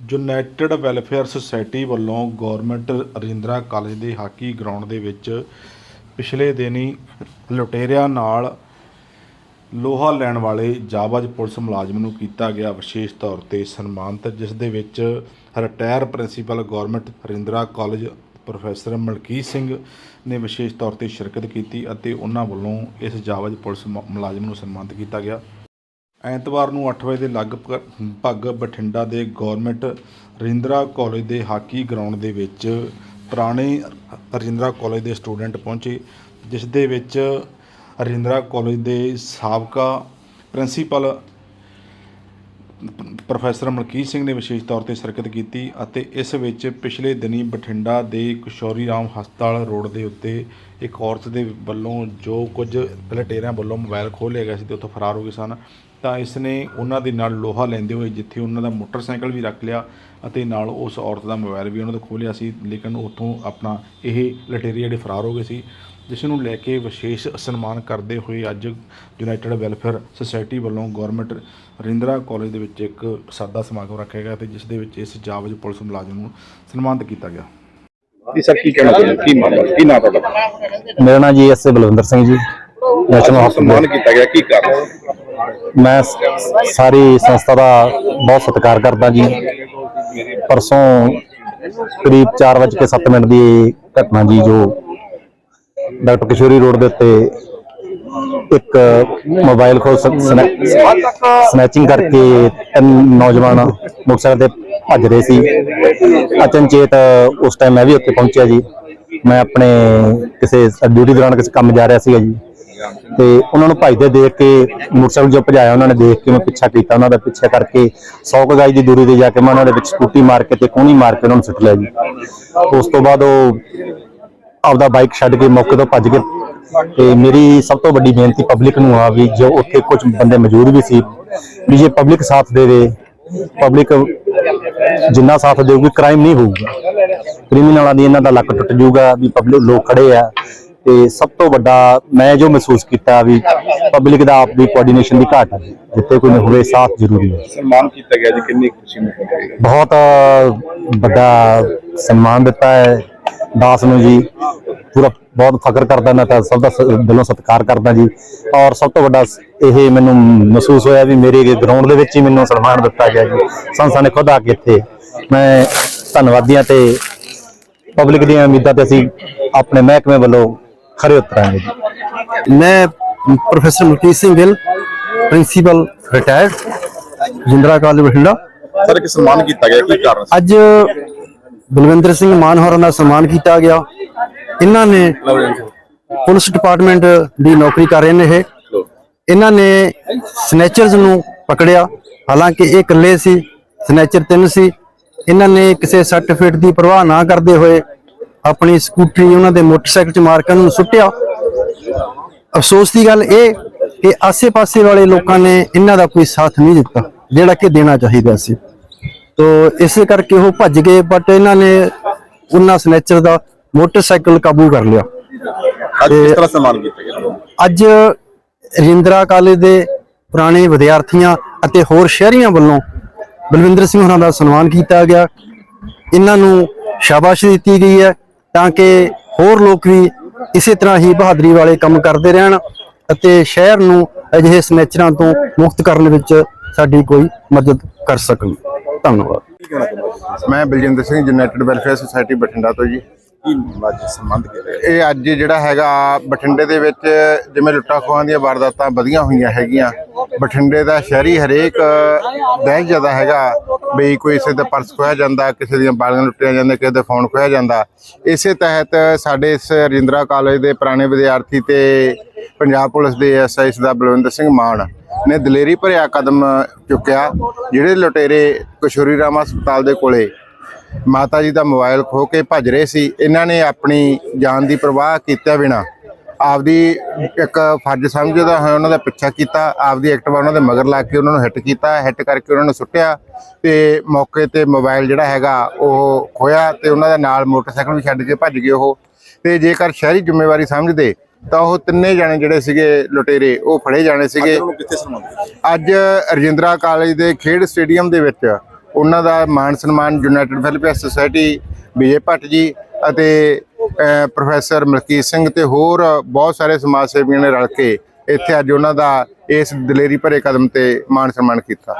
United welfare society ਵੱਲੋਂ government Rajindra college ਦੇ hockey ground ਦੇ ਵਿੱਚ ਪਿਛਲੇ ਦਿਨੀ ਲੁਟੇਰਿਆਂ ਨਾਲ ਲੋਹਾ ਲੈਣ ਵਾਲੇ ਜਾਬਾਜ਼ ਪੁਲਿਸ ਮੁਲਾਜ਼ਮ ਨੂੰ ਕੀਤਾ ਗਿਆ ਵਿਸ਼ੇਸ਼ ਤੌਰ ਤੇ ਸਨਮਾਨਿਤ, ਜਿਸ ਦੇ ਵਿੱਚ retire principal government Rajindra college professor Malkit Singh ਨੇ ਵਿਸ਼ੇਸ਼ ਤੌਰ ਤੇ ਸ਼ਿਰਕਤ ਕੀਤੀ ਅਤੇ ਉਹਨਾਂ ਵੱਲੋਂ ਇਸ ਜਾਬਾਜ਼ ਪੁਲਿਸ ਮ- ਮੁਲਾਜ਼ਮ ਨੂੰ ਸਨਮਾਨਿਤ ਕੀਤਾ ਗਿਆ। ਐਤਵਾਰ ਨੂੰ 8 ਵਜੇ ਦੇ ਲਗਭਗ ਬਠਿੰਡਾ ਦੇ ਗਵਰਨਮੈਂਟ ਰਜਿੰਦਰਾ ਕਾਲਜ ਦੇ ਹਾਕੀ ਗਰਾਊਂਡ ਦੇ ਵਿੱਚ ਪੁਰਾਣੇ ਰਜਿੰਦਰਾ ਕਾਲਜ ਦੇ ਸਟੂਡੈਂਟ ਪਹੁੰਚੇ, ਜਿਸ ਦੇ ਵਿੱਚ ਰਜਿੰਦਰਾ ਕਾਲਜ ਦੇ ਸਾਬਕਾ ਪ੍ਰਿੰਸੀਪਲ ਪ੍ਰੋਫੈਸਰ ਮਲਕੀਤ ਸਿੰਘ ਨੇ ਵਿਸ਼ੇਸ਼ ਤੌਰ ਤੇ ਸ਼ਿਰਕਤ ਕੀਤੀ ਅਤੇ ਇਸ ਵਿੱਚ ਪਿਛਲੇ ਦਿਨੀ ਬਠਿੰਡਾ ਦੇ ਕਿਸ਼ੋਰੀ ਰਾਮ ਹਸਪਤਾਲ ਰੋਡ ਦੇ ਉੱਤੇ ਇੱਕ ਔਰਤ ਦੇ ਵੱਲੋਂ ਜੋ ਕੁਝ ਲਟੇਰਿਆਂ ਵੱਲੋਂ ਮੋਬਾਈਲ ਖੋਹ ਲਿਆ ਗਿਆ ਸੀ ਤੇ ਉੱਥੋਂ ਫਰਾਰ ਹੋ ਗਏ ਸਨ। ਤਾਂ ਇਸ ਨੇ ਉਹਨਾਂ ਦੇ ਨਾਲ ਲੋਹਾ ਲੈਂਦੇ ਹੋਏ ਜਿੱਥੇ ਉਹਨਾਂ ਦਾ ਮੋਟਰਸਾਈਕਲ ਵੀ ਰੱਖ ਲਿਆ ਅਤੇ ਨਾਲ ਉਸ ਔਰਤ ਦਾ ਮੋਬਾਈਲ ਵੀ ਉਹਨਾਂ ਤੋਂ ਖੋਹ ਲਿਆ ਸੀ ਲੇਕਿਨ ਉੱਥੋਂ ਆਪਣਾ ਇਹ ਲਟੇਰੀ ਜਿਹੜੇ ਫਰਾਰ ਹੋ ਗਏ ਸੀ ਜਿਸ ਨੂੰ ਲੈ ਕੇ ਵਿਸ਼ੇਸ਼ ਸਨਮਾਨ ਕਰਦੇ ਹੋਏ ਅੱਜ ਯੂਨਾਈਟਿਡ ਵੈਲਫੇਅਰ ਸੁਸਾਇਟੀ ਵੱਲੋਂ ਗਵਰਨਮੈਂਟ ਰਿੰਦਰਾ ਕਾਲਜ ਦੇ ਵਿੱਚ ਇੱਕ ਸਾਦਾ ਸਮਾਗਮ ਰੱਖਿਆ ਗਿਆ ਤੇ ਜਿਸ ਦੇ ਵਿੱਚ ਇਸ ਜਾਬਜ ਪੁਲਿਸ ਮੁਲਾਜ਼ਮ ਨੂੰ ਸਨਮਾਨਿਤ ਕੀਤਾ ਗਿਆ। ਜੀ ਸਰ ਕੀ ਕਹਿਣਾ ਚਾਹੁੰਦੇ? ਕੀ ਮਾਮਲਾ? ਕੀ ਨਾਮ ਤੁਹਾਡਾ? ਮੇਰਾ ਨਾਮ G S Balwinder Singh ji. National ਸਨਮਾਨ ਕੀਤਾ ਗਿਆ ਕੀ ਕਾਰਨ? ਮੈਂ ਸਾਰੀ ਸੰਸਥਾ ਦਾ ਬਹੁਤ ਸਤਿਕਾਰ ਕਰਦਾ ਜੀ। ਪਰਸੋਂ ਕਰੀਬ 4:07 ਮਿੰਟ ਦੀ ਇਹ ਘਟਨਾ ਜੀ, ਜੋ ਡਾਕਟਰ ਕਿਸ਼ੋਰੀ ਰੋਡ ਦੇ ਉੱਤੇ ਇੱਕ ਮੋਬਾਈਲ ਖੋਲ ਸਨੈਚਿੰਗ ਕਰਕੇ ਤਿੰਨ ਨੌਜਵਾਨ ਮੋਟਰਸਾਈਕਲ ਤੇ ਭੱਜ ਰਹੇ ਸੀ। ਅਚਨਚੇਤ ਉਸ ਟਾਈਮ ਮੈਂ ਵੀ ਉੱਥੇ ਪਹੁੰਚਿਆ ਜੀ। ਮੈਂ ਆਪਣੇ ਕਿਸੇ ਡਿਊਟੀ ਦੌਰਾਨ ਕਿਸੇ ਕੰਮ ਜਾ ਰਿਹਾ ਸੀਗਾ ਜੀ। ਤੇ ਉਹਨਾਂ ਨੂੰ ਭੱਜਦੇ ਦੇਖ ਕੇ ਮੋਟਰਸਾਈਕਲ ਜੋ ਭਜਾਇਆ ਉਹਨਾਂ ਨੇ ਦੇਖ ਕੇ ਮੈਂ ਪਿੱਛਾ ਕੀਤਾ, ਉਹਨਾਂ ਦਾ ਪਿੱਛਾ ਕਰਕੇ 100 ਕੁ ਗਜ ਦੀ ਦੂਰੀ ਤੇ ਜਾ ਕੇ ਮੈਂ ਉਹਨਾਂ ਦੇ ਵਿੱਚ ਸਕੂਟੀ ਮਾਰ ਕੇ ਤੇ ਕੋਣੀ ਮਾਰ ਕੇ ਉਹਨਾਂ ਨੂੰ ਸੁੱਟ ਲਿਆ ਜੀ। ਉਸ ਤੋਂ ਬਾਅਦ ਉਹ ਆਪਦਾ ਬਾਈਕ ਛੱਡ ਕੇ ਮੌਕੇ ਤੋਂ ਭੱਜ ਗਏ। ਤੇ ਮੇਰੀ ਸਭ ਤੋਂ ਵੱਡੀ ਬੇਨਤੀ ਪਬਲਿਕ ਨੂੰ ਆ ਵੀ ਜੋ ਉੱਥੇ ਕੁਝ ਬੰਦੇ ਮੌਜੂਦ ਵੀ ਸੀ, ਵੀ ਜੇ ਪਬਲਿਕ ਸਾਥ ਦੇਵੇ ਪਬਲਿਕ ਜਿੰਨਾ ਸਾਥ ਦੇਊਗੀ ਕ੍ਰਾਈਮ ਨਹੀਂ ਹੋਊਗਾ। ਕ੍ਰਿਮੀਨਲਾਂ ਦੀ ਇਹਨਾਂ ਦਾ ਲੱਕ ਟੁੱਟ ਜਾਊਗਾ, ਵੀ ਪਬਲਿਕ ਲੋਕ ਖੜੇ ਆ। ਤੇ ਸਭ ਤੋਂ ਵੱਡਾ ਮੈਂ ਜੋ ਮਹਿਸੂਸ ਕੀਤਾ ਵੀ ਪਬਲਿਕ ਦਾ ਆਪ ਦੀ ਕੋਆਰਡੀਨੇਸ਼ਨ ਦੀ ਘਾਟ ਹੈ ਜਿੱਥੇ ਕੋਈ ਹੋਵੇ ਸਾਥ ਜ਼ਰੂਰੀ ਹੈ। ਸਨਮਾਨ ਕੀਤਾ ਗਿਆ ਜੀ ਕਿੰਨੀ ਖੁਸ਼ੀ ਮਿਲਦੀ ਹੈ ਬਹੁਤ ਵੱਡਾ ਸਨਮਾਨ ਦਿੱਤਾ ਹੈ। ਦਾਸ ਨੂੰ ਜੀ ਪੂਰਾ ਬਹੁਤ ਫਖਰ ਕਰਦਾ ਮੈਂ ਤਾਂ ਸਭ ਦਾ ਦਿਲੋਂ ਸਤਿਕਾਰ ਕਰਦਾ ਜੀ। ਔਰ ਸਭ ਤੋਂ ਵੱਡਾ ਇਹ ਮੈਨੂੰ ਮਹਿਸੂਸ ਹੋਇਆ ਵੀ ਮੇਰੇ ਗਰਾਊਂਡ ਦੇ ਵਿੱਚ ਹੀ ਮੈਨੂੰ ਸਨਮਾਨ ਦਿੱਤਾ ਗਿਆ ਜੀ। ਸੰਸਥਾ ਨੇ ਖੁਦ ਆ ਕੇ ਇੱਥੇ ਮੈਂ ਧੰਨਵਾਦੀ ਹਾਂ ਤੇ ਪਬਲਿਕ ਦੀਆਂ ਉਮੀਦਾਂ ਤੇ ਅਸੀਂ ਆਪਣੇ ਮਹਿਕਮੇ ਵੱਲੋਂ ਖਰੇ ਉਤਰਾਂਗੇ ਜੀ। ਮੈਂ professor Malkit Singh Gill principal retired ਜਿੰਦਰਾ college Bathinda. Sir ਕਿ ਸਨਮਾਨ ਕੀਤਾ ਗਿਆ ਕੀ ਕਾਰਨ ਸੀ? ਅੱਜ ਬਲਵਿੰਦਰ ਸਿੰਘ ਮਾਨ ਹੋਰਾਂ ਦਾ ਸਨਮਾਨ ਕੀਤਾ ਗਿਆ। ਇਹਨਾਂ ਨੇ ਪੁਲਿਸ ਡਿਪਾਰਟਮੈਂਟ ਦੀ ਨੌਕਰੀ ਕਰ ਰਹੇ ਨੇ ਇਹ। ਇਹਨਾਂ ਨੇ ਸਨੈਚਰਸ ਨੂੰ ਪਕੜਿਆ। ਹਾਲਾਂਕਿ ਇਹ ਇਕੱਲੇ ਸੀ ਸਨੈਚਰ ਤਿੰਨ ਸੀ। ਇਹਨਾਂ ਨੇ ਕਿਸੇ ਸਰਟੀਫਿਕੇਟ ਦੀ ਪਰਵਾਹ ਨਾ ਕਰਦੇ ਹੋਏ ਆਪਣੀ ਸਕੂਟਰੀ ਉਹਨਾਂ ਦੇ ਮੋਟਰਸਾਈਕਲ 'ਚ ਮਾਰ ਕੇ ਉਹਨਾਂ ਨੂੰ ਸੁੱਟਿਆ। ਅਫਸੋਸ ਦੀ ਗੱਲ ਇਹ ਕਿ ਆਸੇ-ਪਾਸੇ ਵਾਲੇ ਲੋਕਾਂ ਨੇ ਇਹਨਾਂ ਦਾ ਕੋਈ ਸਾਥ ਨਹੀਂ ਦਿੱਤਾ ਜਿਹੜਾ ਕਿ ਦੇਣਾ ਚਾਹੀਦਾ ਸੀ। ਤੋ ਇਸੇ ਕਰਕੇ ਉਹ ਭੱਜ ਗਏ ਬਟ ਇਹਨਾਂ ਨੇ ਉਹਨਾਂ ਸਨੈਚਰ ਦਾ ਮੋਟਰਸਾਈਕਲ ਕਾਬੂ ਕਰ ਲਿਆ। ਅੱਜ ਕਿਸ ਤਰ੍ਹਾਂ ਸਨਮਾਨ ਕੀਤਾ ਗਿਆ? ਅੱਜ ਰਿੰਦਰਾ ਕਾਲਜ ਦੇ ਪੁਰਾਣੇ ਵਿਦਿਆਰਥੀਆਂ ਅਤੇ ਹੋਰ ਸ਼ਹਿਰੀਆਂ ਵੱਲੋਂ ਬਲਵਿੰਦਰ ਸਿੰਘ ਹੋਰਾਂ ਦਾ ਸਨਮਾਨ ਕੀਤਾ ਗਿਆ। ਇਹਨਾਂ ਨੂੰ ਸ਼ਾਬਾਸ਼ ਦਿੱਤੀ ਗਈ ਹੈ। ਤਾਂ ਕਿ ਹੋਰ ਲੋਕ ਵੀ ਇਸੇ ਤਰ੍ਹਾਂ ਹੀ ਬਹਾਦਰੀ ਵਾਲੇ ਕੰਮ ਕਰਦੇ ਰਹਿਣ ਅਤੇ ਸ਼ਹਿਰ ਨੂੰ ਅਜਿਹੇ ਸਨੈਚਰਾਂ ਤੋਂ ਮੁਕਤ ਕਰਨ ਵਿੱਚ ਸਾਡੀ ਕੋਈ ਮਦਦ ਕਰ ਸਕਣ। ਧੰਨਵਾਦ। ਮੈਂ Baljinder Singh united welfare society Bathinda ਤੋਂ ਜੀ। ਕੀ ਅੱਜ ਸਨਮਾਨ ਕੀਤਾ ਇਹ ਅੱਜ ਜਿਹੜਾ ਹੈਗਾ ਬਠਿੰਡੇ ਦੇ ਵਿੱਚ ਜਿਵੇਂ ਲੁੱਟਾਂ ਖੋਹਾਂ ਦੀਆਂ ਵਾਰਦਾਤਾਂ ਵਧੀਆਂ ਹੋਈਆਂ ਹੈਗੀਆਂ, ਬਠਿੰਡੇ ਦਾ ਸ਼ਹਿਰੀ ਹਰੇਕ ਦਹਿ ਜ਼ਿਆਦਾ ਹੈਗਾ, ਬਈ ਕੋਈ ਕਿਸੇ ਦਾ ਪਰਸ ਖੋਇਆ ਜਾਂਦਾ, ਕਿਸੇ ਦੀਆਂ ਬਾਲੀਆਂ ਲੁੱਟੀਆਂ ਜਾਂਦੀਆਂ, ਕਿਸੇ ਦਾ ਫੋਨ ਖੋਇਆ ਜਾਂਦਾ। ਇਸੇ ਤਹਿਤ ਸਾਡੇ ਇਸ ਰਜਿੰਦਰਾ ਕਾਲਜ ਦੇ ਪੁਰਾਣੇ ਵਿਦਿਆਰਥੀ ਤੇ ਪੰਜਾਬ ਪੁਲਿਸ ਦੇ ਐਸਆਈ ਦਾ ਬਲਵਿੰਦਰ ਸਿੰਘ ਮਾਨ ਨੇ ਦਲੇਰੀ ਭਰਿਆ ਕਦਮ ਚੁੱਕਿਆ, ਜਿਹੜੇ ਲੁਟੇਰੇ ਕਿਸ਼ੋਰੀ ਰਾਮ ਹਸਪਤਾਲ ਦੇ ਕੋਲੇ ਮਾਤਾ ਜੀ ਦਾ ਮੋਬਾਈਲ ਖੋ ਕੇ ਭੱਜ ਰਹੇ ਸੀ। ਇਹਨਾਂ ਨੇ ਆਪਣੀ ਜਾਨ ਦੀ ਪਰਵਾਹ ਕੀਤੇ ਬਿਨਾ ਆਪਦੀ ਇੱਕ ਫਰਜ਼ ਸਮਝਦਾ ਹੋਇਆ ਉਹਨਾਂ ਦਾ ਪਿੱਛਾ ਕੀਤਾ ਆਪਦੀ ਐਕਟਿਵਾ ਉਹਨਾਂ ਦੇ ਮਗਰ ਲਾ ਕੇ ਉਹਨਾਂ ਨੂੰ ਹਿੱਟ ਕੀਤਾ ਹਿੱਟ ਕਰਕੇ ਉਹਨਾਂ ਨੂੰ ਸੁੱਟਿਆ ਤੇ ਮੌਕੇ ਤੇ ਮੋਬਾਈਲ ਜਿਹੜਾ ਹੈਗਾ ਉਹ ਖੋਇਆ ਤੇ ਉਹਨਾਂ ਦੇ ਨਾਲ ਮੋਟਰਸਾਈਕਲ ਵੀ ਛੱਡ ਕੇ ਭੱਜ ਗਏ ਉਹ। ਤੇ ਜੇਕਰ ਸ਼ਹਿਰੀ ਜ਼ਿੰਮੇਵਾਰੀ ਸਮਝਦੇ ਤਾਂ ਉਹ ਤਿੰਨੇ ਜਾਣੇ ਜਿਹੜੇ ਸੀਗੇ ਲੁਟੇਰੇ ਉਹ ਫੜੇ ਜਾਣੇ ਸੀਗੇ। ਅੱਜ ਰਜਿੰਦਰਾ ਕਾਲਜ ਦੇ ਖੇਡ ਸਟੇਡੀਅਮ ਦੇ ਵਿੱਚ ਉਹਨਾਂ ਦਾ ਮਾਣ ਸਨਮਾਨ united welfare society, Vijay Bhatt ji ਅਤੇ ਪ੍ਰੋਫੈਸਰ ਮਲਕੀਤ ਸਿੰਘ ਤੇ ਹੋਰ ਬਹੁਤ ਸਾਰੇ ਸਮਾਜ ਸੇਵੀਆਂ ਨੇ ਰਲ ਕੇ ਇੱਥੇ ਅੱਜ ਉਹਨਾਂ ਦਾ ਇਸ ਦਲੇਰੀ ਭਰੇ ਕਦਮ ਤੇ ਮਾਣ ਸਨਮਾਨ ਕੀਤਾ।